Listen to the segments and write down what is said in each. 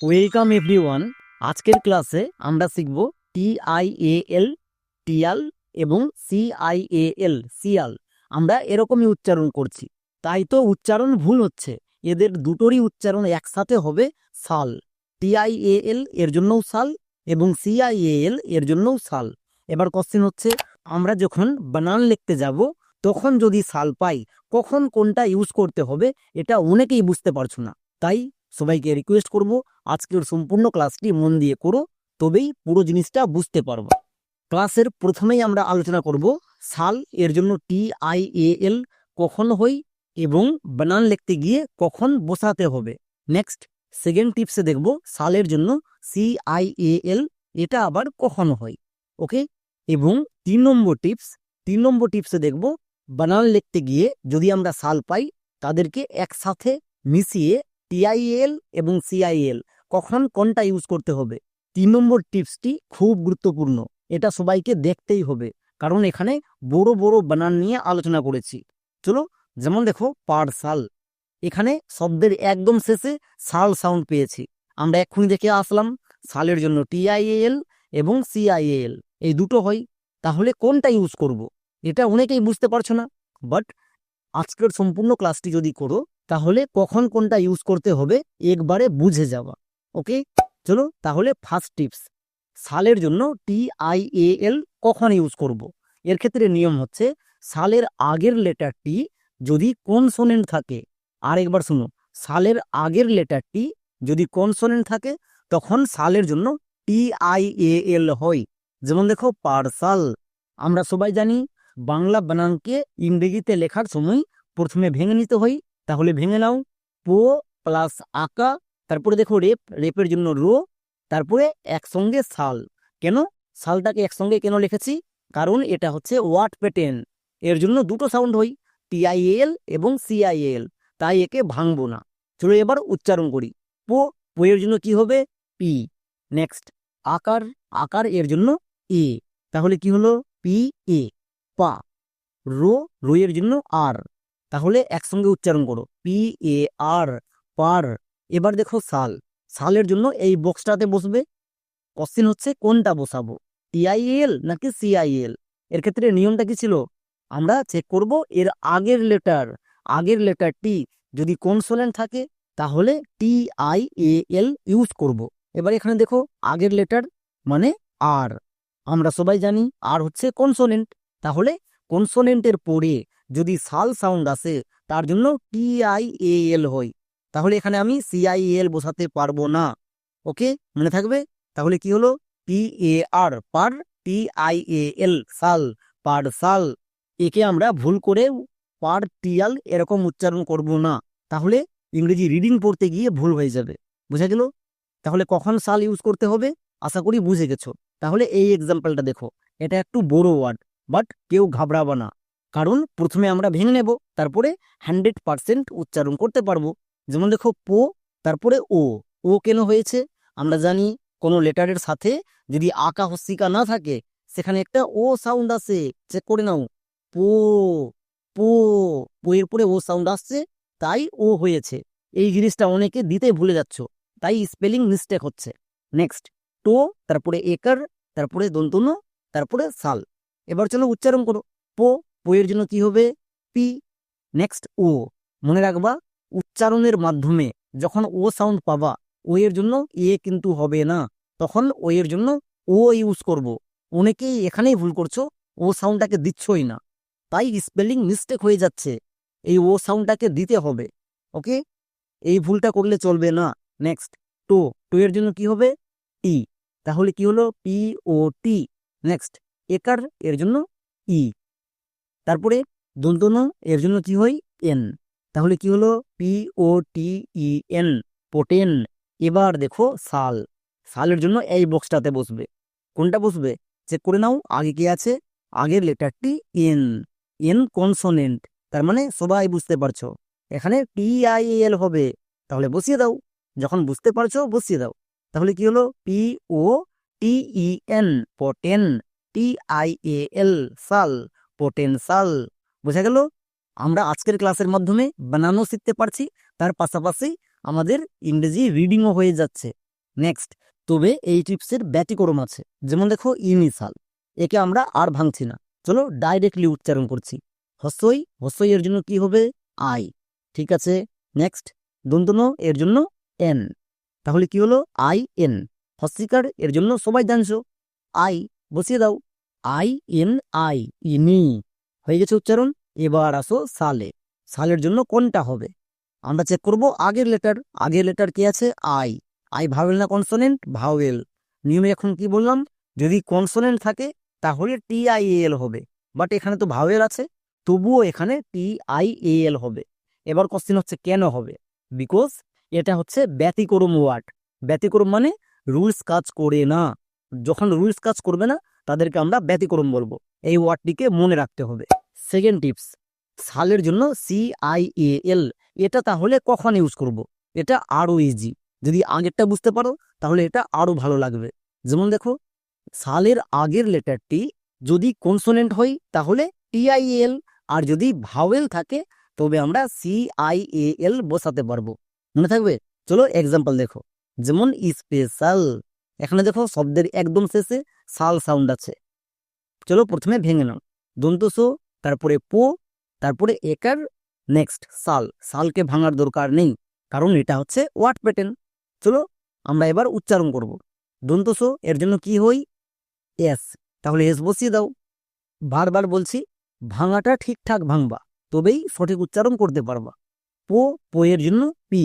Welcome everyone আজকের ক্লাসে আমরা শিখব টি আই টিয়াল এবং সি আই সিয়াল আমরা এরকমই উচ্চারণ করছি। তাই তো উচ্চারণ ভুল হচ্ছে। এদের দুটোরই উচ্চারণ একসাথে হবে সাল। টি আই এ এল এর জন্যও সাল এবং সি আই এ এল এর জন্যও সাল। এবার কোশ্চেন হচ্ছে, আমরা যখন বানান লিখতে যাব, তখন যদি সাল পাই, কখন কোনটা ইউজ করতে হবে, এটা অনেকেই বুঝতে পারছ না। তাই সবাইকে রিকোয়েস্ট করব, আজকের সম্পূর্ণ ক্লাসটি মন দিয়ে করো, তবেই পুরো জিনিসটা বুঝতে পারব। ক্লাসের প্রথমেই আমরা আলোচনা করব, সাল এর জন্য টি আই এ এল কখন হই এবং বানান লিখতে গিয়ে কখন বসাতে হবে। নেক্সট সেকেন্ড টিপসে দেখব সালের জন্য সি আই এ এল এটা আবার কখন হয় ওকে এবং তিন নম্বর টিপস তিন নম্বর টিপসে দেখব বানান লিখতে গিয়ে যদি আমরা সাল পাই, তাদেরকে একসাথে মিশিয়ে টিআইএল এবং সিআইএল, কখন কোনটা ইউজ করতে হবে? তিন নম্বর টিপসটি খুব গুরুত্বপূর্ণ, এটা সবাইকে দেখতেই হবে। কারণ এখানে বড় বড় বানান নিয়ে আলোচনা করেছি। চলো, যেমন দেখো পার সাল এখানে শব্দের একদম শেষে সাল সাউন্ড পেয়েছি। আমরা এক্ষুনি দেখে আসলাম, সালের জন্য টিআইএল এবং সিআইএল, এই দুটো হয়, তাহলে কোনটা ইউজ করব। এটা অনেকেই বুঝতে পারছ না বাট আজকের সম্পূর্ণ ক্লাসটি যদি করো তাহলে কখন কোনটা ইউজ করতে হবে, একবারে বুঝে যাওয়া। ওকে চলো তাহলে ফার্স্ট টিপস সালের জন্য টি আই এ এল কখন ইউজ করব। এর ক্ষেত্রে নিয়ম হচ্ছে, সালের আগের লেটারটি যদি কনসোনেন্ট থাকে, আর একবার শুনো সালের আগের লেটারটি যদি কনসোনেন্ট থাকে, তখন সালের জন্য টি আই এ এল হয়। যেমন দেখো পার্সাল আমরা সবাই জানি, বাংলা বানানকে ইংরেজিতে লেখার সময় প্রথমে ভেঙে নিতে হয় তাহলে ভেঙে নাও। পো প্লাস আকা, তারপরে দেখো রেপ, রেপের জন্য রো, তারপরে একসঙ্গে সাল। কেন? সালটাকে একসঙ্গে কেন লিখেছি? কারণ এটা হচ্ছে ওয়াট প্যাটেন এর জন্য দুটো সাউন্ড হয় টিআইএল এবং সিআইএল তাই একে ভাঙবো না। চলো এবার উচ্চারণ করি। পো পোয়ের জন্য কি হবে? পি। নেক্সট, আকার আকার এর জন্য এ। তাহলে কি হলো? P, A. পা। রো রো এর জন্য আর। তাহলে একসঙ্গে উচ্চারণ করো। পি, এ, আর, পার, এবার দেখো সাল। সালের জন্য এই বক্সটাতে বসবে। কোশ্চিন হচ্ছে কোনটা বসাবো? টিআইএল নাকি সিআইএল এর ক্ষেত্রে নিয়মটা কি ছিল? আমরা চেক করব এর আগের লেটার আগের লেটারটি যদি কনসোনেন্ট থাকে, তাহলে টি আই এ এল ইউজ করব। এবার এখানে দেখো আগের লেটার মানে আর। আমরা সবাই জানি, আর হচ্ছে কনসোনেন্ট তাহলে কনসোনেন্টের পরে যদি সাল সাউন্ড আসে, তার জন্য টি আই এ এল হয়। তাহলে এখানে আমি সিআইএল বসাতে পারব না। ওকে? মনে থাকবে? তাহলে কি হলো? আর, পার টি আই এ এল, সাল, পার সাল। একে আমরা ভুল করে পার টিয়াল এরকম উচ্চারণ করব না। তাহলে ইংরেজি রিডিং পড়তে গিয়ে ভুল হয়ে যাবে। বুঝা গেল? তাহলে কখন সাল ইউজ করতে হবে? আশা করি বুঝে গেছো। তাহলে এই এক্সাম্পলটা দেখো। এটা একটু বড় ওয়ার্ড, বাট কেউ ঘাবড়াবা না। কারণ প্রথমে আমরা ভেঙে নেব, তারপরে হান্ড্রেড পার্সেন্ট উচ্চারণ করতে পারব। যেমন দেখো, পো, তারপরে ও। ও কেন হয়েছে? আমরা জানি কোনো লেটারের সাথে যদি আকা হস্তিকা না থাকে, সেখানে একটা ও সাউন্ড আসে। চেক করে নাও। পো পো বইয়ের পরে ও সাউন্ড আসছে, তাই ও হয়েছে। এই জিনিসটা অনেকে দিতে ভুলে যাচ্ছ, তাই স্পেলিং মিস্টেক হচ্ছে। নেক্সট টো, তারপরে একার, তারপরে দন্তন তারপরে সাল। এবার চলো উচ্চারণ করো। পো পোয়ের জন্য কি হবে? পি নেক্সট ও মনে রাখবা, উচ্চারণের মাধ্যমে যখন ও সাউন্ড পাবা ও এর জন্য এ কিন্তু হবে না। তখন ও এর জন্য ও ইউজ করব। অনেকেই এখানেই ভুল করছ ও সাউন্ডটাকে দিচ্ছই না। তাই স্পেলিং মিস্টেক হয়ে যাচ্ছে। এই ও সাউন্ডটাকে দিতে হবে ওকে এই ভুলটা করলে চলবে না। নেক্সট টো টো এর জন্য কি হবে? টি তাহলে কি হলো? পি ও টি নেক্সট একার এর জন্য ই তারপরে দন্তন এর জন্য কি হয়? এন। তাহলে কি হলো? P O T E N, পোটেন। এবার দেখো সাল। সালের জন্য এই বক্সটাতে বসবে। কোনটা বসবে? চেক করে নাও, আগে কি আছে? আগের লেটারটি এন। N consonant. তার মানে সবাই বুঝতে পারছ। এখানে টি আই এল হবে। তাহলে বসিয়ে দাও। যখন বুঝতে পারছ, বসিয়ে দাও। তাহলে কি হলো? P O T E N, পোটেন, T I A L, সাল। পোটেনশাল বোঝা গেল? আমরা আজকের ক্লাসের মাধ্যমে বানানো শিখতে পারছি, তার পাশাপাশি আমাদের ইংরেজি রিডিংও হয়ে যাচ্ছে। নেক্সট তবে এই টিপসের ব্যতিক্রম আছে। যেমন দেখো ইনিশাল একে আমরা আর ভাঙছি না। চলো ডাইরেক্টলি উচ্চারণ করছি। হস্যই হস্যই এর জন্য কি হবে? আই ঠিক আছে? নেক্সট দন্তন এর জন্য এন তাহলে কি হলো? আই এন হস্যিকার এর জন্য সবাই জানছো। আই বসিয়ে দাও। আই এন আই, ইনি। হয়ে গেছে উচ্চারণ? এবার আসো সালে। সালের জন্য কোনটা হবে? আমরা চেক করব আগের লেটার আগের লেটার কি আছে? আই। আই ভাওয়েল না কনসোনেন্ট ভাওয়েল নিয়মে এখন কি বললাম? যদি কনসোনেন্ট থাকে, তাহলে টি আই এল হবে। বাট এখানে তো ভাওয়েল আছে। তবুও এখানে টি আই এল হবে। এবার কোশ্চেন হচ্ছে কেন হবে? বিকজ এটা হচ্ছে ব্যতিক্রম ওয়ার্ড ব্যতিক্রম মানে রুলস কাজ করে না। যখন রুলস কাজ করবে না তাদেরকে আমরা ব্যতিক্রম বলব। এই ওয়ার্ডটিকে মনে রাখতে হবে। সেকেন্ড টিপস সালের জন্য সি আই এ এল এটা তাহলে কখন ইউজ করব। এটা আরও ইজি যদি আগেরটা বুঝতে পারো, তাহলে এটা আরও ভালো লাগবে। যেমন দেখো, সালের আগের লেটারটি যদি কনসোনেন্ট হয়, তাহলে টিআইএল আর যদি ভাওয়েল থাকে, তবে আমরা সি আই বসাতে পারব। মনে থাকবে? চলো এক্সাম্পল দেখো। যেমন স্পেশাল এখানে দেখো শব্দের একদম শেষে সাল সাউন্ড আছে। চলো প্রথমে ভেঙে নাও। দন্তসো তারপরে পো, তারপরে একার নেক্সট, সাল। সালকে ভাঙার দরকার নেই, কারণ এটা হচ্ছে ওয়ার্ড প্যাটার্ন। চলো আমরা এবার উচ্চারণ করব। দন্তসো এর জন্য কি হই? এস। তাহলে এস বসিয়ে দাও। বারবার বলছি, ভাঙাটা ঠিকঠাক ভাঙবা, তবেই সঠিক উচ্চারণ করতে পারবা। পো পো এর জন্য পি।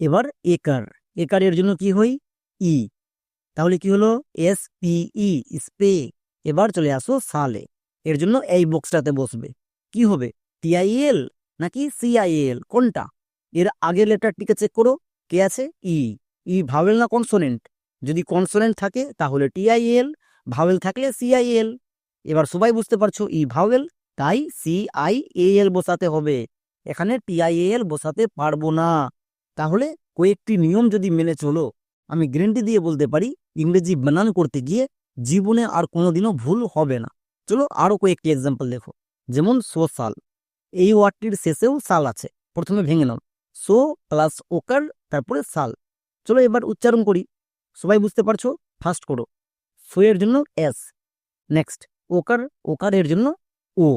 এবার একার। একারের জন্য কি হই? ই। তাহলে কি হলো? এস পি ই স্পে এবার চলে আসো সালে। এর জন্য এই বক্সটাতে বসবে। কি হবে? টিআইএল নাকি সিআইএল কোনটা? এর আগের লেটারটিকে চেক করো। কে আছে? ই ই ভাওয়েল না কনসোনেন্ট যদি কনসোনেন্ট থাকে, তাহলে টিআইএল ভাওয়েল থাকলে সিআইএল এবার সবাই বুঝতে পারছ ই ভাওয়েল তাই সিআইএল বসাতে হবে। এখানে টিআইএল বসাতে পারব না। তাহলে কয়েকটি নিয়ম যদি মেনে চলো। আমি গ্যারেন্টি দিয়ে বলতে পারি, ইংরেজি বানান করতে গিয়ে জীবনে আর কোনোদিনও ভুল হবে না। চলো আরও কয়েকটি এক্সাম্পল দেখো। যেমন সোশ্যাল এই ওয়ার্ডটির শেষেও সাল আছে। প্রথমে ভেঙে নাও। সো প্লাস ওকার, তারপরে সাল। চলো এবার উচ্চারণ করি। সবাই বুঝতে পারছ? ফার্স্ট করো। সো এর জন্য এস। নেক্সট ওকার ওকার এর জন্য ও।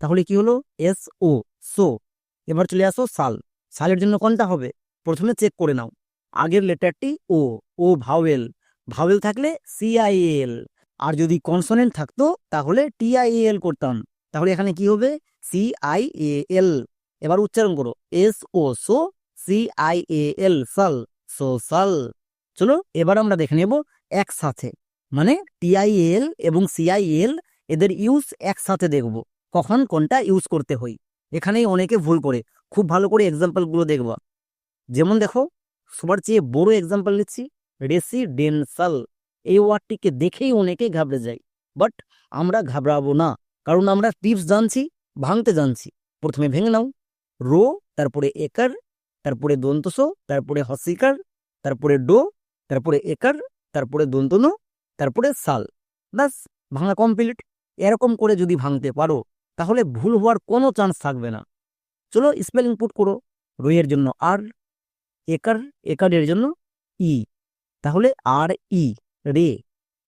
তাহলে কি হলো? S O. সো। এবার চলে আসো সাল। সালের জন্য কোনটা হবে? প্রথমে চেক করে নাও। আগের লেটারটি ও ও ভাওয়েল। ভাওয়েল থাকলে সিআইএল আর যদি কনসোনেন্ট থাকতো, তাহলে টিআইএল করতাম। তাহলে এখানে কি হবে? সিআইএল এবার উচ্চারণ করো। এস ও সো সিআইএল সাল সো সাল। চলো, এবার আমরা দেখে নেব একসাথে। মানে টিআইএল এবং সিআইএল এদের ইউজ একসাথে দেখব। কখন কোনটা ইউজ করতে হই এখানেই অনেকে ভুল করে। খুব ভালো করে এক্সাম্পলগুলো দেখবা। যেমন দেখো সবার চেয়ে বড় এক্সাম্পল নিচ্ছি রেসিডেন্সাল এই ওয়ার্ডটিকে দেখেই অনেকে ঘাবড়ে যায়। বাট আমরা ঘাবড়াবো না, কারণ আমরা টিপস জানছি, ভাঙতে জানছি। প্রথমে ভেঙে নাও। রো তারপরে একার তারপরে দন্তস, তারপরে হসিকার তারপরে ডো তারপরে একার তারপরে দন্তন, তারপরে সাল। ব্যাস, ভাঙা কমপ্লিট এরকম করে যদি ভাঙতে পারো, তাহলে ভুল হওয়ার কোনো চান্স থাকবে না। চলো স্পেলিং পুট করো। রোয়ের জন্য আর একার একারের জন্য ই। তাহলে আর ই, রে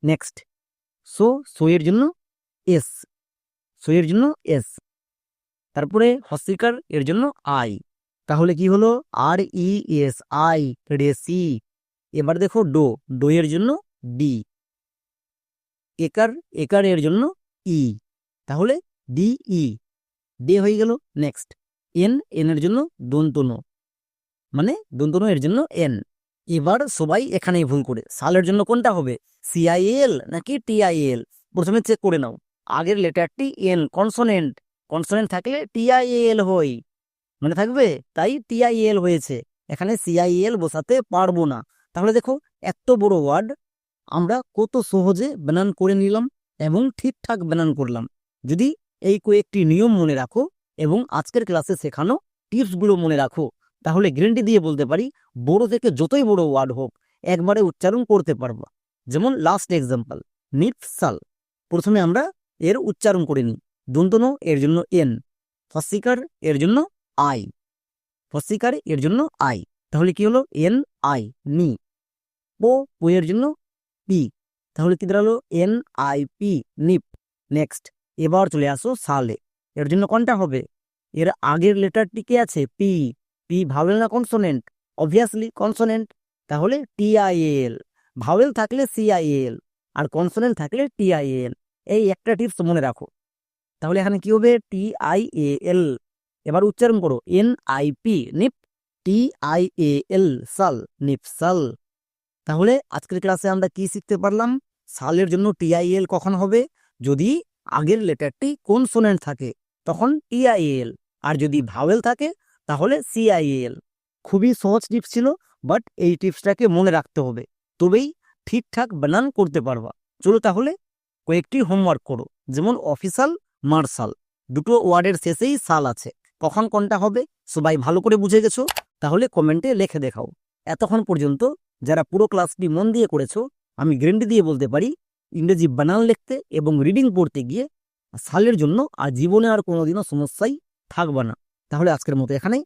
নেক্সট সো সোয়ের জন্য এস। সোয়ের জন্য এস। তারপরে হস্তিকার এর জন্য আই। তাহলে কি হলো? আর ই, এস, আই রেসি এবার দেখো ডো। ডো এর জন্য ডি। একার একার এর জন্য ই। তাহলে ডি, ই। ডে হয়ে গেল নেক্সট এন এন এর জন্য দন্তনো। মানে দন্তনো এর জন্য এন এবার সবাই এখানেই ভুল করে। সালের জন্য কোনটা হবে? সিআইএল নাকি টিআইএল প্রথমে চেক করে নাও। আগের লেটারটি এন কনসোনেন্ট কনসোনেন্ট থাকলে টিআইএল হই মানে থাকবে? তাই টিআইএল হয়েছে। এখানে সিআইএল বসাতে পারব না। তাহলে দেখো, এত বড় ওয়ার্ড আমরা কত সহজে বানান করে নিলাম এবং ঠিকঠাক বানান করলাম। যদি এই কয়েকটি নিয়ম মনে রাখো এবং আজকের ক্লাসে শেখানো টিপসগুলো মনে রাখো। তাহলে গ্যারেন্টি দিয়ে বলতে পারি, বড় থেকে যতই বড় ওয়ার্ড হোক, একবারে উচ্চারণ করতে পারবা। যেমন লাস্ট এক্সাম্পল নিপসাল প্রথমে আমরা এর উচ্চারণ করে নিই। দন্তন এর জন্য এন, ফসিকার এর জন্য আই, ফসিকার এর জন্য আই। তাহলে কি হলো? এন, আই, নি। পো পোয়ের জন্য পি। তাহলে কি দাঁড়াল? N, I, P, Nip. Next এবার চলে আসো সালে। এর জন্য কোনটা হবে? এর আগের লেটারটি কি আছে? পি। পি ভাওয়েল না কনসোনেন্ট অবভিয়াসলি কনসোনেন্ট তাহলে টিআইএল ভাওয়েল থাকলে সিআইএল আর কনসোনেন্ট থাকলে টিআইএল এই একটা টিপস মনে রাখো। তাহলে এখানে কি হবে? টিআইএল এবার উচ্চারণ করো। N I P nip. TIL সাল, নিপ, সাল। তাহলে আজকের ক্লাসে আমরা কি শিখতে পারলাম? সালের জন্য টিআইএল কখন হবে? যদি আগের লেটারটি কনসোনেন্ট থাকে, তখন টিআইএল আর যদি ভাওয়েল থাকে তাহলে সিআইএল খুবই সহজ টিপস ছিল বাট এই টিপসটাকে মনে রাখতে হবে। তবেই ঠিকঠাক বানান করতে পারবা। চলো তাহলে কয়েকটি হোমওয়ার্ক করো, যেমন অফিসাল মার্শাল দুটো ওয়ার্ডের শেষেই সাল আছে। কখন কোনটা হবে, সবাই ভালো করে বুঝে গেছো? তাহলে কমেন্টে লেখে দেখাও। এতক্ষণ পর্যন্ত যারা পুরো ক্লাসটি মন দিয়ে করেছ, আমি গ্যারেন্টি দিয়ে বলতে পারি, ইংরেজি বানান লিখতে এবং রিডিং পড়তে গিয়ে সালের জন্য আর জীবনে আর কোনোদিনও সমস্যাই থাকবে না। তাহলে আজকের মতো এখানেই।